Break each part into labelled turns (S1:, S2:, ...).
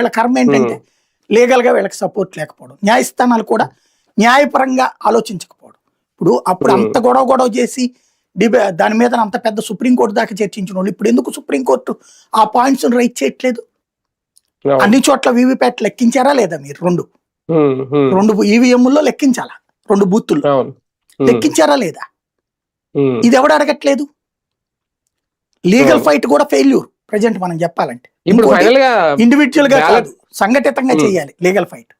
S1: వీళ్ళ కర్మ ఏంటంటే లీగల్గా వీళ్ళకి సపోర్ట్ లేకపోవడం. న్యాయస్థానాలు కూడా న్యాయపరంగా ఆలోచించకపోవడం. ఇప్పుడు అప్పుడు అంత గొడవ గొడవ చేసి డిబే దాని మీద అంత పెద్ద సుప్రీంకోర్టు దాకా చర్చించిన వాళ్ళు ఇప్పుడు ఎందుకు సుప్రీంకోర్టు ఆ పాయింట్స్ రైట్ చేయట్లేదు. అన్ని చోట్ల వీవీప్యాట్ లెక్కించారా లేదా మీరు రెండు? రెండు ఈవీఎంలో లెక్కించాలా? రెండు
S2: ఉమ్,
S1: లెక్కించారా లేదా? ఇది ఎవడు అడగట్లేదు? లీగల్. ఫైట్ కూడా ఫెయిల్యూర్. ప్రజెంట్ మనం చెప్పాలంటే.
S2: ఇప్పుడు
S1: ఫైనల్గా
S2: ఇండివిజువల్గా
S1: కాదు సంఘటితంగా. చేయాలి లీగల్ ఫైట్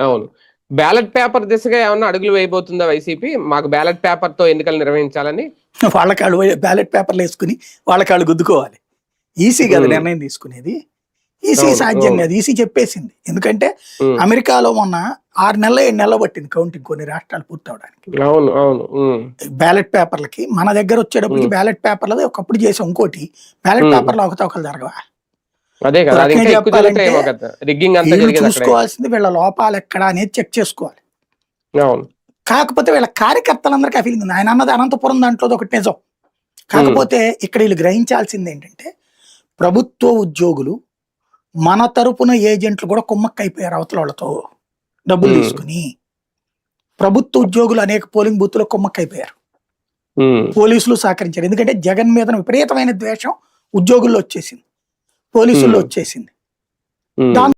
S2: అవును. బ్యాలెట్ పేపర్ దిశగా ఏమన్నా అడుగులు వేయబోతుందా వైసీపీ మాకు బ్యాలెట్ పేపర్తో ఎన్నికలు నిర్వహించాలని.
S1: వాళ్ళ కాళ్ళు బ్యాలెట్ పేపర్లు వేసుకుని వాళ్ళ కాళ్ళు గుద్దుకోవాలి. ఈసీ కదా. నిర్ణయం తీసుకునేది. ఈసీ సాధ్యం. కాదు. ఈసీ చెప్పేసింది. ఎందుకంటే అమెరికాలో మొన్న ఆరు నెలల ఏడు నెలలు పట్టింది కౌంటింగ్ కొన్ని రాష్ట్రాలు పూర్తవడానికి. బ్యాలెట్ పేపర్లకి మన దగ్గర వచ్చేటప్పటికి. బ్యాలెట్ పేపర్లది ఒకప్పుడు చేసాం ఇంకోటి బ్యాలెట్. పేపర్లు అవకతవకలు జరగవా? చూసుకోవాల్సింది వీళ్ళ లోపాలు ఎక్కడ అనేది చెక్ చేసుకోవాలి. కాకపోతే వీళ్ళ కార్యకర్తలందరికీ ఆ ఫీలింగ్ ఉంది. ఆయన అన్నది అనంతపురం దాంట్లో ఒకటి నిజం. కాకపోతే ఇక్కడ వీళ్ళు గ్రహించాల్సింది ఏంటంటే ప్రభుత్వ ఉద్యోగులు మన తరపున ఏజెంట్లు కూడా కుమ్మక్కైపోయారు అవతల వాళ్ళతో. డబ్బులు. తీసుకుని. ప్రభుత్వ ఉద్యోగులు అనేక పోలింగ్ బూత్లో కుమ్మక్కైపోయారు. పోలీసులు సహకరించారు. ఎందుకంటే జగన్ మీద విపరీతమైన ద్వేషం ఉద్యోగుల్లో వచ్చేసింది. పోలీసుల్లో. వచ్చేసింది. దాంతో